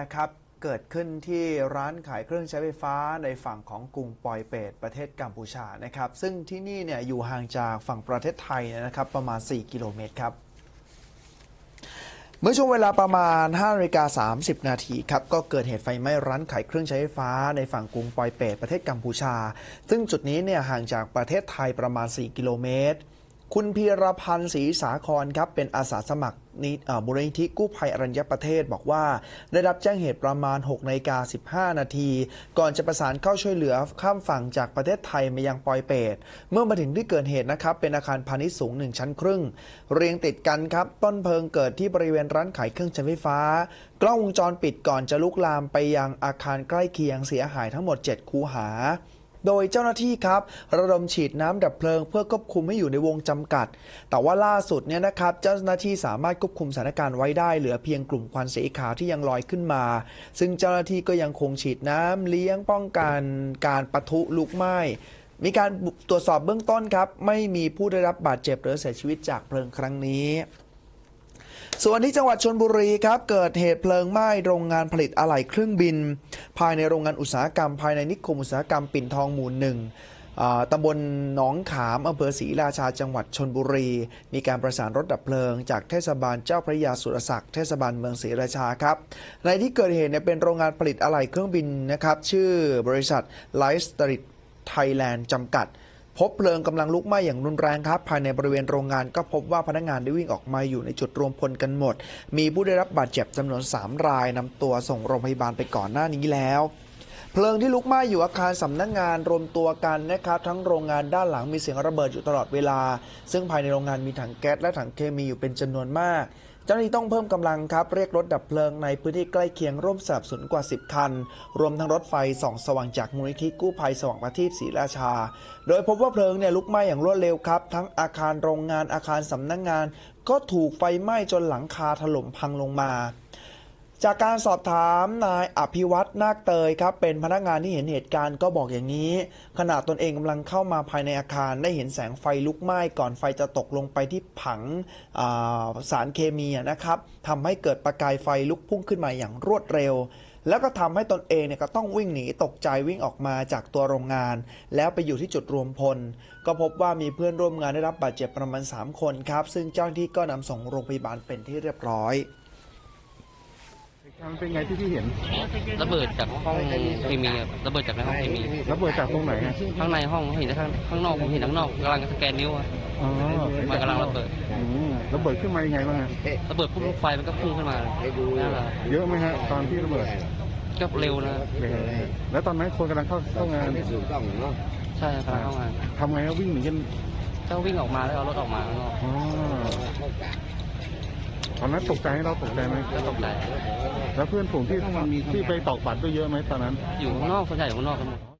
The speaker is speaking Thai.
นะครับ เกิดขึ้นที่ร้านขายเครื่องใช้ไฟฟ้าในฝั่งของกรุงปอยเปตประเทศกัมพูชานะครับ ซึ่งที่นี่เนี่ยอยู่ห่างจากฝั่งประเทศไทยนะครับประมาณ 4 กิโลเมตรครับเมื่อช่วงเวลาประมาณ5นาฬิกา30 นาทีครับ ก็เกิดเหตุไฟไหม้ร้านขายเครื่องใช้ไฟฟ้าในฝั่งกรุงปอยเปตประเทศกัมพูชา ซึ่งจุดนี้เนี่ยห่างจากประเทศไทยประมาณ 4 กิโลเมตร คุณพีรพันธ์ศรีสาครครับเป็นอาสาสมัครนิเอ่อมูลนิธิกู้ภัยอรัญญประเทศบอกว่า ได้รับแจ้งเหตุประมาณ6นาฬิกา15 นาที ก่อนจะประสานเข้าช่วยเหลือข้ามฝั่งจากประเทศไทยมายังปอยเปตเมื่อมาถึงที่เกิดเหตุนะครับ เป็นอาคารพาณิชย์สูง 1 ชั้นครึ่ง เรียงติดกันครับ ต้นเพลิงเกิดที่บริเวณร้านขายเครื่องใช้ไฟฟ้า กล้องวงจรปิดก่อนจะลุกลามไปยังอาคารใกล้เคียงเสียหายทั้งหมด 7 คูหา โดยเจ้าหน้าที่ครับ ระดมฉีดน้ำดับเพลิง เพื่อควบคุมให้อยู่ในวงจำกัด แต่ว่าล่าสุดเนี่ยนะครับเจ้าหน้าที่สามารถควบคุมสถานการณ์ไว้ได้เหลือเพียงกลุ่มควันสีขาวที่ยังลอยขึ้นมา ซึ่งเจ้าหน้าที่ก็ยังคงฉีดน้ำเลี้ยงป้องกันการปะทุลุกไหม้มีการตรวจสอบเบื้องต้นครับ ไม่มีผู้ได้รับบาดเจ็บหรือเสียชีวิตจากเพลิงครั้งนี้ ส่วนที่จังหวัดชนบุรีครับ เกิดเหตุเพลิงไหม้โรงงานผลิตอะไหล่เครื่องบิน ภายในโรงงานอุตสาหกรรม ภายในนิคมอุตสาหกรรมปิ่นทองหมู่หนึ่งตำบลหนองขามอำเภอศรีราชาจังหวัดชนบุรี มีการประสานรถดับเพลิง จากเทศบาลเจ้าพระยาสุรศักดิ์เทศบาลเมืองศรีราชาครับ ในที่เกิดเหตุเนี่ยเป็นโรงงานผลิตอะไหล่เครื่องบินนะครับ ชื่อบริษัทไลฟ์สตริ t ไทยแลนด์จำกัด พบเพลิงกำลังลุกไหม้อย่างรุนแรงครับ ภายในบริเวณโรงงานก็พบว่าพนักงานได้วิ่งออกมาอยู่ในจุดรวมพลกันหมด มีผู้ได้รับบาดเจ็บจำนวน 3 รายนำตัวส่งโรงพยาบาลไปก่อนหน้านี้แล้วเพลิงที่ลุกไหม้อยู่อาคารสำนักงานรวมตัวกันนะครับทั้งโรงงานด้านหลังมีเสียงระเบิดอยู่ตลอดเวลา ซึ่งภายในโรงงานมีถังแก๊สและถังเคมีอยู่เป็นจำนวนมาก เจ้าหน้าที่ต้องเพิ่มกำลังครับ เรียกรถดับเพลิงในพื้นที่ใกล้เคียงร่วมสนับสนุนกว่า 10 คัน รวมทั้งรถไฟส่องสว่างจากมูลนิธิกู้ภัยสว่างประทีปศรีราชา โดยพบว่าเพลิงเนี่ยลุกไหม้อย่างรวดเร็วครับ ทั้งอาคารโรงงานอาคารสำนักงาน ก็ถูกไฟไหม้จนหลังคาถล่มพังลงมา จากการสอบถามนายอภิวัตนาคเตยครับเป็นพนักงานที่เห็นเหตุการณ์ก็บอกอย่างนี้ ขณะตนเองกำลังเข้ามาภายในอาคารได้เห็นแสงไฟลุกไหม้ก่อนไฟจะตกลงไปที่ผังาสารเคมีนะครับทำให้เกิดประกายไฟลุกพุ่งขึ้นมาอย่างรวดเร็ว แล้วก็ทำให้ตนเองเนี่ยก็ต้องวิ่งหนีตกใจวิ่งออกมาจากตัวโรงงาน แล้วไปอยู่ที่จุดรวมพล ก็พบว่ามีเพื่อนร่วมงานได้รับบาดเจ็บประมาณ 3 คนครับซึ่งเจ้าหน้าที่ก็นำส่งโรงพยาบาลเป็นที่เรียบร้อย มันเป็นไงที่พี่เห็นระเบิดจากห้องเคมีครับระเบิดจากในห้องเคมีระเบิดจากตรงไหนฮะข้างในห้องเห็นแต่ข้างข้างนอกผมเห็นข้างนอกกำลังสแกนนิ้วอะอ๋อมันกำลังระเบิดอืมระเบิดขึ้นมายังไงบ้างฮะระเบิดปุ๊บลูกไฟมันก็พุ่งขึ้นมานั่นแหละเยอะไหมฮะตอนที่ระเบิดก็เร็วนะเร็วแล้วตอนนั้นคนกำลังเข้าเข้างานใช่ครับเข้างานทำไงก็วิ่งหนีกันก็วิ่งออกมาแล้วเอารถออกมาข้างนอก อ๋อตอนนั้นตกใจไหมเราตกใจไหมก็ตกใจ แล้วเพื่อนฝูงที่ที่ไปตอกบัตรก็เยอะไหมตอนนั้น อยู่ข้างนอกส่วนใหญ่อยู่ข้างนอกกันหมด